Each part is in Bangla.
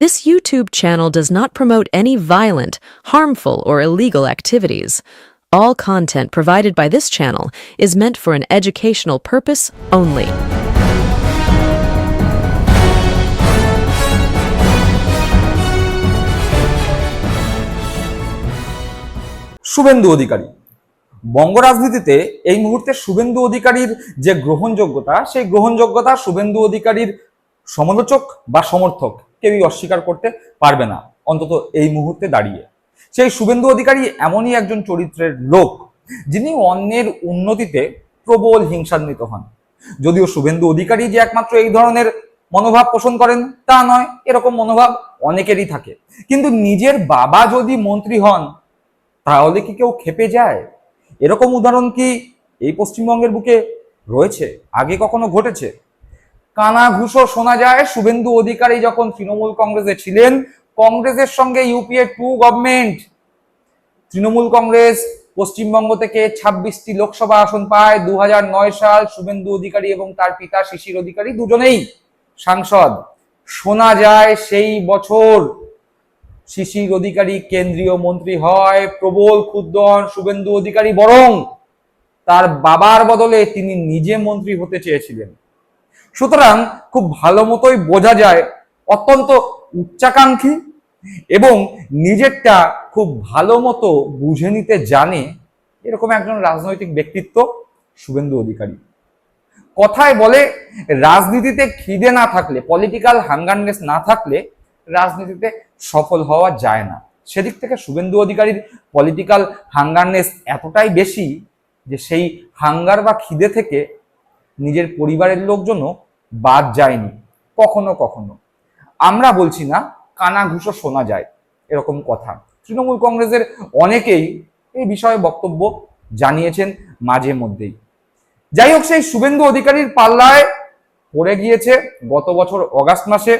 This YouTube channel does not promote any violent, harmful, or illegal activities. All content provided by this channel is meant for an educational purpose only. Suvendu Adhikari বঙ্গ রাজনীতিতে এই মুহূর্তে শুভেন্দু অধিকারীর যে গ্রহণযোগ্যতা সেই গ্রহণযোগ্যতা শুভেন্দু অধিকারীর সমালোচক বা সমর্থক কেউই অস্বীকার করতে পারবে না, অন্তত এই মুহূর্তে দাঁড়িয়ে। সেই শুভেন্দু অধিকারী এমনই একজন চরিত্রের লোক, যিনি অন্যের উন্নতিতে প্রবল হিংসান্বিত হন। যদিও শুভেন্দু অধিকারী যে একমাত্র এই ধরনের মনোভাব পোষণ করেন, তা নয়, এরকম মনোভাব অনেকেরই থাকে। কিন্তু নিজের বাবা যদি মন্ত্রী হন, তাহলে কি কেউ খেপে যায়? এরকম উদাহরণ কি এই পশ্চিমবঙ্গের বুকে রয়েছে, আগে কখনো ঘটেছে? কানা ঘুষো শোনা যায়। শুভেন্দু অধিকারী যখন তৃণমূল কংগ্রেসে ছিলেন, কংগ্রেসের সঙ্গে UPA two government. Trinamool Congress Paschimbanga থেকে ছাব্বিশটি লোকসভা আসন পায়। দু হাজার নয় সাল শুভেন্দু অধিকারী এবং তার পিতা শিশির অধিকারী দুজনেই সাংসদ। শোনা যায় সেই বছর শিশির অধিকারী কেন্দ্রীয় মন্ত্রী হয়, প্রবল ক্ষুব্ধ হন শুভেন্দু অধিকারী বরং তার বাবার বদলে তিনি নিজে মন্ত্রী হতে চেয়েছিলেন। সুতরাং খুব ভালো মতোই বোঝা যায় অত্যন্ত উচ্চাকাঙ্ক্ষী এবং নিজেরটা খুব ভালো মতো বুঝে নিতে জানে এরকম একজন রাজনৈতিক ব্যক্তিত্ব শুভেন্দু অধিকারী। কথায় বলে, রাজনীতিতে খিদে না থাকলে পলিটিক্যাল হাঙ্গারনেস না থাকলে রাজনীতিতে সফল হওয়া যায় না। সেদিক থেকে শুভেন্দু অধিকারীর পলিটিক্যাল হাঙ্গারনেস এতটাই বেশি যে সেই হাঙ্গার বা খিদে থেকে নিজের পরিবারের লোকজনও বাদ যায়নি। কখনো কখনো। আমরা বলছি না, কানা ঘুষো শোনা যায়, এরকম কথা। তৃণমূল কংগ্রেসের অনেকেই এই বিষয়ে বক্তব্য জানিয়েছেন মাঝে মধ্যেই। যাই হোক, সেই শুভেন্দু অধিকারীর পাল্লায় পড়ে গিয়েছে গত বছর অগাস্ট মাসে।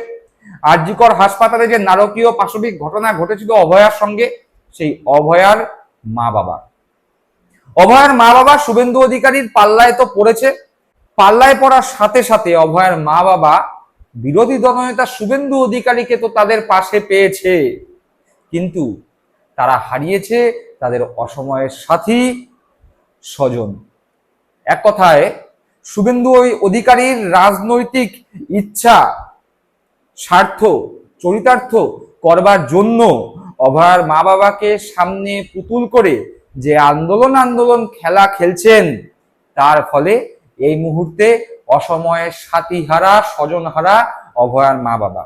আরজিকর হাসপাতালে যে নারকীয় পাশবিক ঘটনা ঘটেছিল অভয়ার সঙ্গে, সেই অভয়ার মা বাবা অভয়ার মা বাবা শুভেন্দু অধিকারীর পাল্লায় তো পড়েছে পাল্লায় পড়ার সাথে সাথে অভয়ার মা বাবা বিরোধী দলনেতা শুভেন্দু অধিকারীকে তো তাদের পাশে পেয়েছে। কিন্তু তারা হারিয়েছে তাদের অসময়ের সাথী স্বজন। এক কথায়, শুভেন্দু ওই অধিকারীর রাজনৈতিক ইচ্ছা, স্বার্থ, চরিতার্থ করবার জন্য অভয়ার মা বাবাকে সামনে পুতুল করে যে আন্দোলন আন্দোলন খেলা খেলছেন, তার ফলে এই মুহূর্তে অসময়ের সাথীহারা স্বজনহারা অভয়ার মা বাবা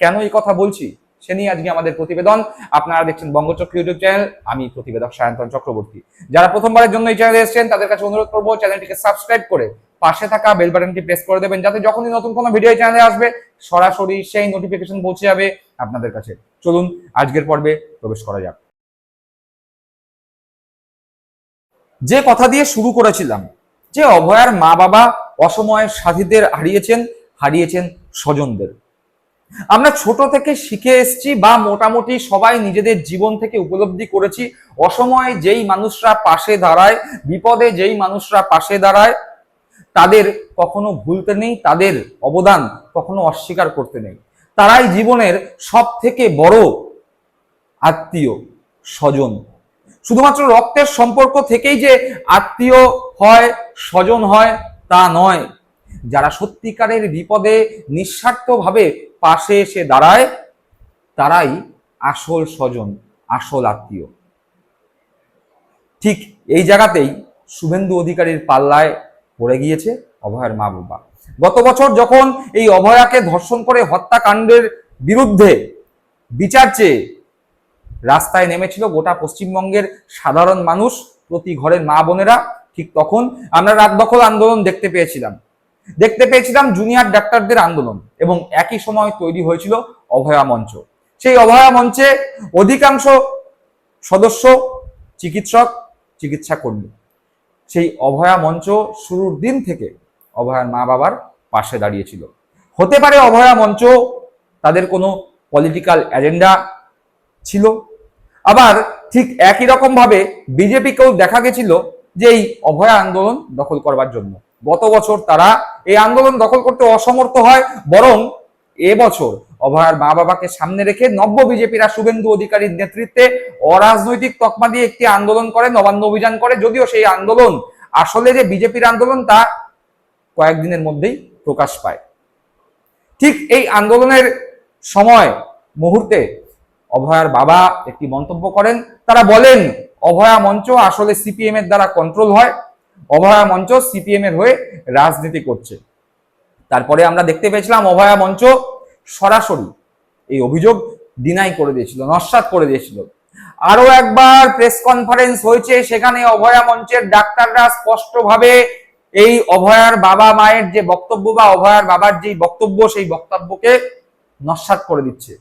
কেন এই কথা বলছি? সে নিয়ে আজকে আমাদের প্রতিবেদন। আপনারা দেখছেন বঙ্গচক্র ইউটিউব চ্যানেল। আমি প্রতিবেদক সায়ন্তন চক্রবর্তী। যারা প্রথমবারের জন্য এই চ্যানেলে এসেছেন, তাদের কাছে অনুরোধ করব, চ্যানেলটিকে সাবস্ক্রাইব করে পাশে থাকা বেল বাটনটি প্রেস করে দেবেন, যাতে যখনই নতুন কোনো ভিডিও চ্যানেলে আসবে, সরাসরি সেই নোটিফিকেশন পৌঁছে যাবে আপনাদের কাছে। চলুন, আজকের পর্বে প্রবেশ করা যাক। যে কথা দিয়ে শুরু করেছিলাম যে অভয়ার মা বাবা অসময়ে সাথীদের হারিয়েছেন হারিয়েছেন স্বজনদের। আমরা ছোট থেকে শিখে এসেছি বা মোটামুটি সবাই নিজেদের জীবন থেকে উপলব্ধি করেছি, অসময়ে যেই মানুষরা পাশে দাঁড়ায়, বিপদে যেই মানুষরা পাশে দাঁড়ায়, তাদের কখনো ভুলতে নেই, তাদের অবদান কখনো অস্বীকার করতে নেই। তারাই জীবনের সব থেকে বড় আত্মীয়, স্বজন। শুধুমাত্র রক্তের সম্পর্ক থেকেই যে আত্মীয় হয়, স্বজন হয়, তা নয়। যারা সত্যিকারের বিপদে নিঃস্বার্থভাবে পাশে এসে দাঁড়ায়, তারাই আসল স্বজন, আসল আত্মীয়। ঠিক এই জায়গাতেই শুভেন্দু অধিকারীর পাল্লায় পড়ে গিয়েছে অভয়ার মা বাবা। গত বছর যখন এই অভয়াকে ধর্ষণ করে হত্যাকাণ্ডের বিরুদ্ধে বিচার চেয়ে রাস্তায় নেমেছিল গোটা পশ্চিমবঙ্গের সাধারণ মানুষ প্রতি ঘরের মা বোনেরা, ঠিক তখন আমরা রাত দখল আন্দোলন দেখতে পেয়েছিলাম। দেখতে পেয়েছিলাম জুনিয়র ডাক্তারদের আন্দোলন এবং একই সময় তৈরি হয়েছিল অভয়া মঞ্চ। সেই অভয়া মঞ্চে অধিকাংশ সদস্য চিকিৎসক চিকিৎসা কর্মী সেই অভয়া মঞ্চ শুরুর দিন থেকে অভয়ার মা বাবার পাশে দাঁড়িয়েছিল। হতে পারে অভয়া মঞ্চ তাদের কোনো পলিটিক্যাল এজেন্ডা ছিল। আবার ঠিক একই রকম ভাবে বিজেপিকেও দেখা গেছিল যে এই অভয়া আন্দোলন দখল করবার জন্য। গত বছর তারা এই আন্দোলন দখল করতে অসমর্থ হয়, বরং এবছর অভয়ার মা বাবাকে সামনে রেখে নব্য বিজেপিরা শুভেন্দু অধিকারীর নেতৃত্বে অরাজনৈতিক তকমা দিয়ে একটি আন্দোলন করে, নবান্ন অভিযান করে। যদিও সেই আন্দোলন আসলে যে বিজেপির আন্দোলন তা কয়েকদিনের মধ্যেই প্রকাশ পায়। ঠিক এই আন্দোলনের সময় মুহূর্তে অভয়ার বাবা একটি মন্তব্য করেন। তারা বলেন, অভয়া মঞ্চ আসলে সিপিএম এর দ্বারা কন্ট্রোল হয়। অভয়া মঞ্চ সিপিএম এর হয়ে রাজনীতি করছে। তারপরে আমরা দেখতে পেয়েছিলাম অভয়া মঞ্চ সরাসরি এই অভিযোগ ডিনাই করে দিয়েছিল, নস্বাত করে দিয়েছিল। আরও একবার প্রেস কনফারেন্স হয়েছে, সেখানে অভয়া মঞ্চের ডাক্তাররা স্পষ্টভাবে এই অভয়ার বাবা মায়ের যে বক্তব্য বা অভয়ার বাবার যে বক্তব্য, সেই বক্তব্যকে নস্বাত করে দিচ্ছে।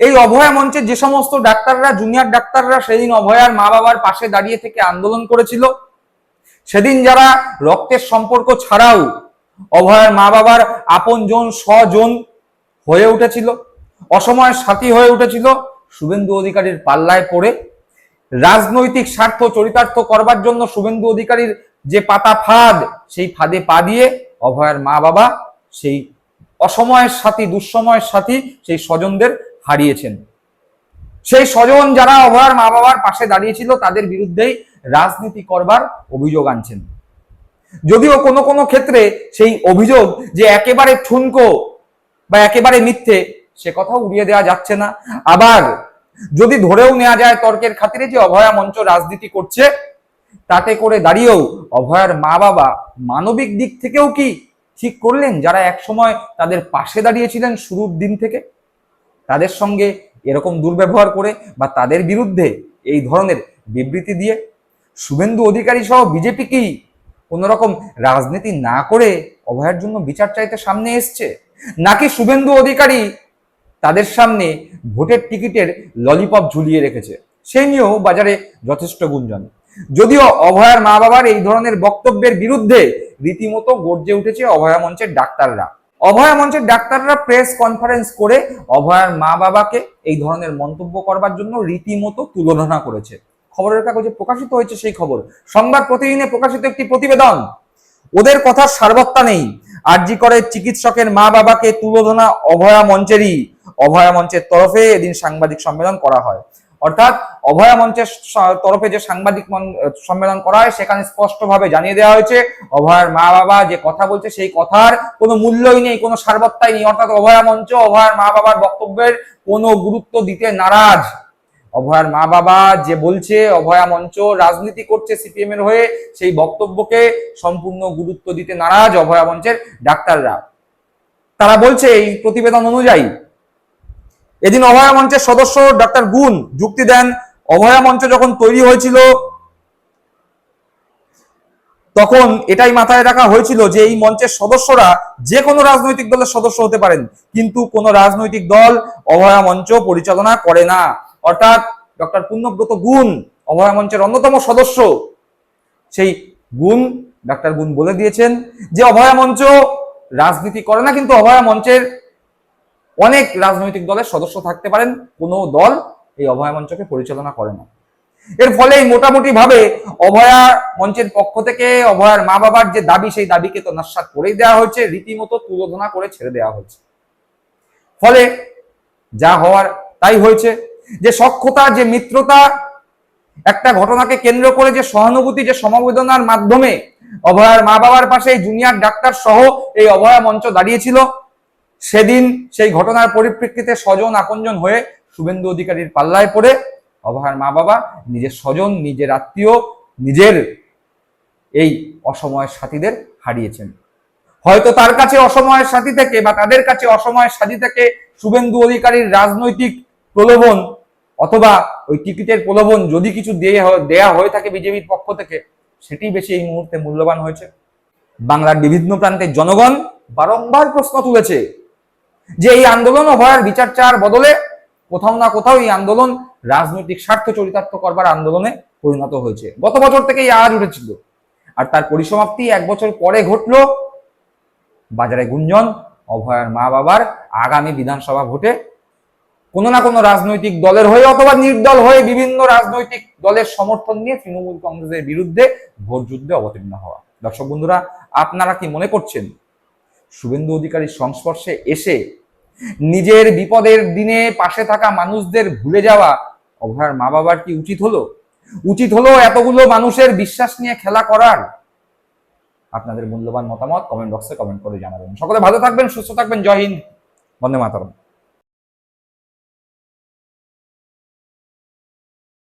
এই অভয়া মঞ্চে যে সমস্ত ডাক্তাররা জুনিয়র ডাক্তাররা সেদিন অভয়ার মা বাবার পাশে দাঁড়িয়ে থেকে আন্দোলন করেছিল। সেদিন যারা রক্তের সম্পর্ক ছাড়াও অভয়ার মা বাবার আপনজন, স্বজন হয়ে উঠেছিল, অসময়ের সাথী হয়ে উঠেছিল, শুভেন্দু অধিকারীর পাল্লায় পড়ে। রাজনৈতিক স্বার্থ চরিতার্থ করবার জন্য শুভেন্দু অধিকারীর যে পাতা ফাঁদ, সেই ফাঁদে পা দিয়ে অভয়ার মা বাবা সেই অসময়ের সাথী, দুঃসময়ের সাথী সেই স্বজনদের হারিয়েছেন। সেই স্বজন যারা অভয়ার মা বাবার পাশে দাঁড়িয়েছিল, তাদের বিরুদ্ধেই রাজনীতি করবার অভিযোগ আনছেন। যদিও কোনো কোনো ক্ষেত্রে সেই অভিযোগ যে একেবারে ঠুনকো বা একেবারে মিথ্যে, সে কথাও উড়িয়ে দেওয়া যাচ্ছে না। আবার যদি ধরেও নেওয়া যায় তর্কের খাতিরে যে অভয়া মঞ্চ রাজনীতি করছে, তাতে করে দাঁড়িয়েও অভয়ার মা বাবা মানবিক দিক থেকেও কি ঠিক করলেন? যারা একসময় তাদের পাশে দাঁড়িয়েছিলেন শুরুর দিন থেকে, তাদের সঙ্গে এরকম দুর্ব্যবহার করে বা তাদের বিরুদ্ধে এই ধরনের বিবৃতি দিয়ে শুভেন্দু অধিকারী সহ বিজেপি কি কোন রকম রাজনীতি না করে অভয়ের জন্য বিচার চাইতে সামনে এসছে? নাকি শুভেন্দু অধিকারী তাদের সামনে ভোটের টিকিটের ললিপপ ঝুলিয়ে রেখেছে? সেই নিয়েও বাজারে যথেষ্ট গুঞ্জন। যদিও অভয়ার মা বাবার এই ধরনের বক্তব্যের বিরুদ্ধে রীতিমতো গর্জে উঠেছে অভয়া মঞ্চের ডাক্তাররা। অভয়া মঞ্চের ডাক্তাররা প্রেস কনফারেন্স করে অভয়ার মা বাবাকে এই ধরনের মন্তব্য করবার জন্য রীতিমতো তুলনা করেছে। খবরের কাগজে প্রকাশিত হয়েছে সেই খবর। সংবাদ প্রতিদিনে প্রকাশিত একটি প্রতিবেদন। ওদের কথার সারবত্তা নেই। আরজি করে চিকিৎসকের মা বাবাকে তুলোধনা অভয়া মঞ্চেরই। অভয়া মঞ্চের তরফে এদিন সাংবাদিক সম্মেলন করা হয়। অর্থাৎ অভয়া মঞ্চের তরফে যে সাংবাদিক সম্মেলন করা হয়, সেখানে স্পষ্টভাবে জানিয়ে দেওয়া হয়েছে, অভয়ার মা বাবা যে কথা বলছে, সেই কথার কোনো মূল্যই নেই, কোনো সারবত্তাই নেই। অর্থাৎ অভয়া মঞ্চ, অভয়ার মা বাবার বক্তব্যের কোনো গুরুত্ব দিতে নারাজ। অভয়ার মা বাবা যে বলছে, অভয়া মঞ্চ রাজনীতি করছে সিপিএম এর হয়ে, সেই বক্তব্যকে সম্পূর্ণ গুরুত্ব দিতে নারাজ অভয়া মঞ্চের ডাক্তাররা। তারা বলছে, এই প্রতিবেদন অনুযায়ী এদিন অভয়া মঞ্চের সদস্য ডক্টর গুণ যুক্তি দেন। অভয়া মঞ্চ যখন তৈরি হয়েছিল, তখন এটাই মাথায় রাখা হয়েছিল যে এই মঞ্চের সদস্যরা যে কোনো রাজনৈতিক দলের সদস্য হতে পারেন, কিন্তু কোনো রাজনৈতিক দল অভয়া মঞ্চ পরিচালনা করে না। অর্থাৎ ডক্টর পূর্ণব্রত গুণ অভয়া মঞ্চের অন্যতম সদস্য, সেই গুণ ডাক্তার গুণ বলে দিয়েছেন যে অভয়া মঞ্চ রাজনীতি করে না, কিন্তু অভয়া মঞ্চের অনেক রাজনৈতিক দলের সদস্য থাকতে পারেন, কোনো দল এই অভয়া মঞ্চকে পরিচালনা করে না। এর ফলে মোটামুটি ভাবে অভয়া মঞ্চের পক্ষ থেকে অভয়ার মা বাবার যে দাবি, সেই দাবিকে তো নস্বাত করেই দেওয়া হয়েছে, রীতিমতো তুলোধনা করে ছেড়ে দেওয়া হয়েছে। ফলে যা হওয়ার তাই হয়েছে, যে সক্ষতা যে মিত্রতা, একটা ঘটনাকে কেন্দ্র করে যে সহানুভূতি, যে সমবেদনার মাধ্যমে অভয়ার মা বাবার পাশে জুনিয়র ডাক্তার সহ এই অভয়া মঞ্চ দাঁড়িয়েছিল সেদিন সেই ঘটনার পরিপ্রেক্ষিতে স্বজন আপনজন হয়ে শুভেন্দু অধিকারীর পাল্লায় পড়ে অভয়ার মা বাবা, নিজের স্বজন, নিজের আত্মীয়, নিজের এই অসময়ের সাথীদের হারিয়েছেন। হয়তো তার কাছে অসময়ের সাথী থেকে বা তাদের কাছে অসময়ের সাথী থেকে শুভেন্দু অধিকারীর রাজনৈতিক প্রলোভন অথবা ওই টিকিটের প্রলোভন যদি কিছু দিয়ে দেয়া হয়ে থাকে বিজেপির পক্ষ থেকে, সেটি বেশি এই মুহূর্তে মূল্যবান হয়েছে। বাংলার বিভিন্ন প্রান্তের জনগণ বারংবার প্রশ্ন তুলেছে যে এই আন্দোলন অভয়ার বিচার চার বদলে কোথাও না কোথাও এই আন্দোলন রাজনৈতিক স্বার্থ চরিতার্থ করবার আন্দোলনে পরিণত হয়েছে। গত বছর থেকে এই আওয়াজ উঠেছিল। আর তার পরিসমাপ্তি এক বছর পরে ঘটলো বাজারে গুঞ্জন, অভয়ার মা বাবার আগামী বিধানসভা ভোটে। কোনো না কোনো রাজনৈতিক দলের হয়ে অথবা নির্দল হয়ে বিভিন্ন রাজনৈতিক দলের সমর্থন নিয়ে তৃণমূল কংগ্রেসের বিরুদ্ধে ভোট যুদ্ধে অবতীর্ণ হওয়া। দর্শক বন্ধুরা, আপনারা কি মনে করছেন শুভেন্দু অধিকারীর সংস্পর্শে এসে নিজের বিপদের দিনে পাশে থাকা মানুষদের ভুলে যাওয়া অভয়ার মা বাবার কি উচিত হলো? উচিত হলো এতগুলো মানুষের বিশ্বাস নিয়ে খেলা করার? আপনাদের মূল্যবান মতামত কমেন্ট বক্সে কমেন্ট করে জানাবেন। সকলে ভালো থাকবেন, সুস্থ থাকবেন। জয় হিন্দ। বন্দে মাতারম।